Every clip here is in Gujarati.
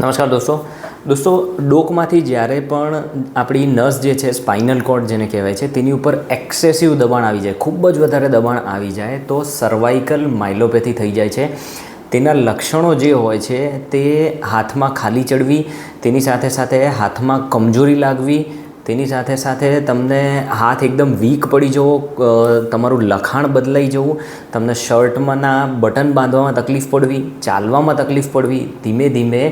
નમસ્કાર દોસ્તો. દોસ્તો, ડોકમાંથી જ્યારે પણ આપણી નસ જે છે, સ્પાઇનલ કોર્ડ જેને કહેવાય છે, તેની ઉપર એક્સેસિવ દબાણ આવી જાય, ખૂબ જ વધારે દબાણ આવી જાય, તો સર્વાઇકલ માઇલોપેથી થઈ જાય છે. તેના લક્ષણો જે હોય છે, તે હાથમાં ખાલી ચડવી, તેની સાથે સાથે હાથમાં કમજોરી લાગવી, તેની સાથે સાથે તમને હાથ એકદમ વીક પડી જવો તમારું લખાણ બદલાઈ જવું, તમને શર્ટમાંના બટન બાંધવામાં તકલીફ પડવી, ચાલવામાં તકલીફ પડવી, ધીમે ધીમે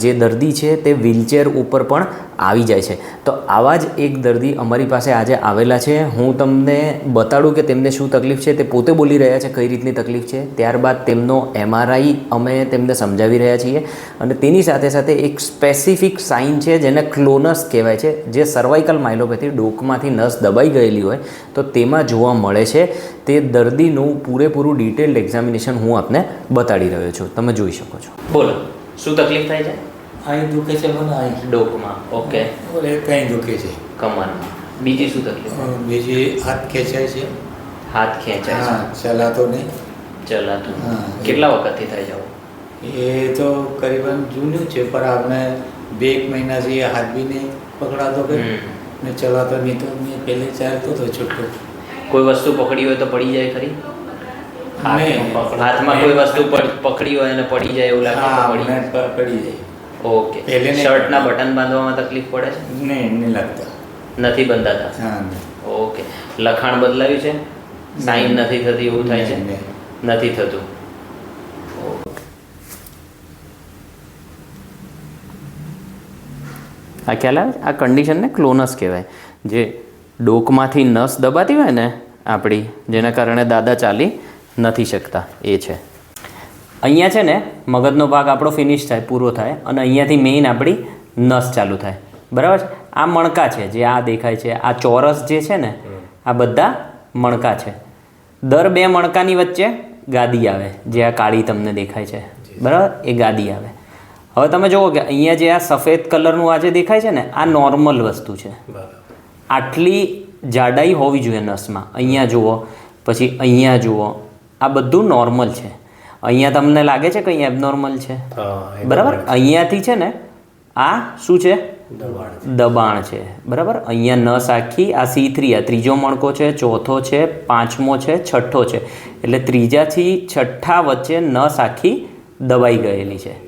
જે દર્દી છે તે વ્હીલચેર ઉપર પણ આવી જાય છે. તો આવા જ એક દર્દી અમારી પાસે આજે આવેલા છે. હું તમને બતાડું કે તેમને શું તકલીફ છે, તે પોતે બોલી રહ્યા છે કઈ રીતની તકલીફ છે. ત્યારબાદ તેમનો એમઆરઆઈ અમે તેમને સમજાવી રહ્યા છીએ. અને તેની સાથે સાથે એક સ્પેસિફિક સાઇન છે જેને ક્લોનસ કહેવાય છે, જે સર્વાઇકલ માઇલોપેથી ડોકમાંથી નસ દબાઈ ગયેલી હોય તો તેમાં જોવા મળે છે. તે દર્દીનું પૂરેપૂરું ડિટેલ્ડ એક્ઝામિનેશન હું આપને બતાડી રહ્યો છું. તમે જોઈ શકો છો. બોલો. શું તકલીફ થાય છે? અહીં દુખે છે મને અહીં ડોકમાં. ઓકે. ઓલે કંઈ દુખે છે. કમરમાં. બીજી શું તકલીફ બીજી હાથ ખેંચાય છે. હાથ ખેંચાય હા ચલાતો નહીં. ચલાતો હા. કેટલા વખતથી થાય જાવ એ તો કરીબન જૂનું છે પણ આપણે બે એક મહિનાથી હાથ બી નહીં પકડાતો કે ને ચલાતો નહીં તો મેં પહેલે ચાલતો હતો છૂટો. કોઈ વસ્તુ પકડી હોય તો પડી જાય ખરી. હાથમાં કોઈ વસ્તુ પકડી હોય અને પડી જાય એવું લાગે પડી પડી જાય. ઓકે. શર્ટના બટન બાંધવામાં તકલીફ પડે છે? નહીં નહીં લાગતા. નથી બંધાતા? હા ઓકે. લખાણ બદલાયું છે? સાઈન નથી થતી એવું થાય છે. નથી થતું. આ ખ્યાલ આવે? આ કન્ડિશનને ક્લોનસ કહેવાય. જે ડોકમાંથી નસ દબાતી હોય ને આપણી જેના કારણે દાદા ચાલી નથી શકતા એ છે. અહીંયા છે ને મગજનો ભાગ આપણો ફિનિશ થાય પૂરો થાય અને અહીંયાથી મેઇન આપણી નસ ચાલુ થાય. બરાબર છે? આ મણકા છે જે આ દેખાય છે આ ચોરસ જે છે ને આ બધા મણકા છે. દર બે મણકાની વચ્ચે ગાદી આવે જે આ કાળી તમને દેખાય છે. બરાબર? એ ગાદી આવે. હવે તમે જુઓ કે અહીંયા જે આ સફેદ કલરનું આ જે દેખાય છે ને આ નોર્મલ વસ્તુ છે. આટલી જાડાઈ હોવી જોઈએ નસમાં. અહીંયા જુઓ પછી અહીંયા જુઓ આ બધું નોર્મલ છે. અહીંયા તમને લાગે છે કે અહીંયા એબનોર્મલ છે? બરાબર અહીંયાથી છે ને આ શું છે? દબાણ છે. બરાબર? અહીંયા નસ આખી આ સી થ્રી આ ત્રીજો મણકો છે ચોથો છે પાંચમો છે છઠ્ઠો છે. એટલે ત્રીજાથી છઠ્ઠા વચ્ચે નસ આખી દબાઈ ગયેલી છે.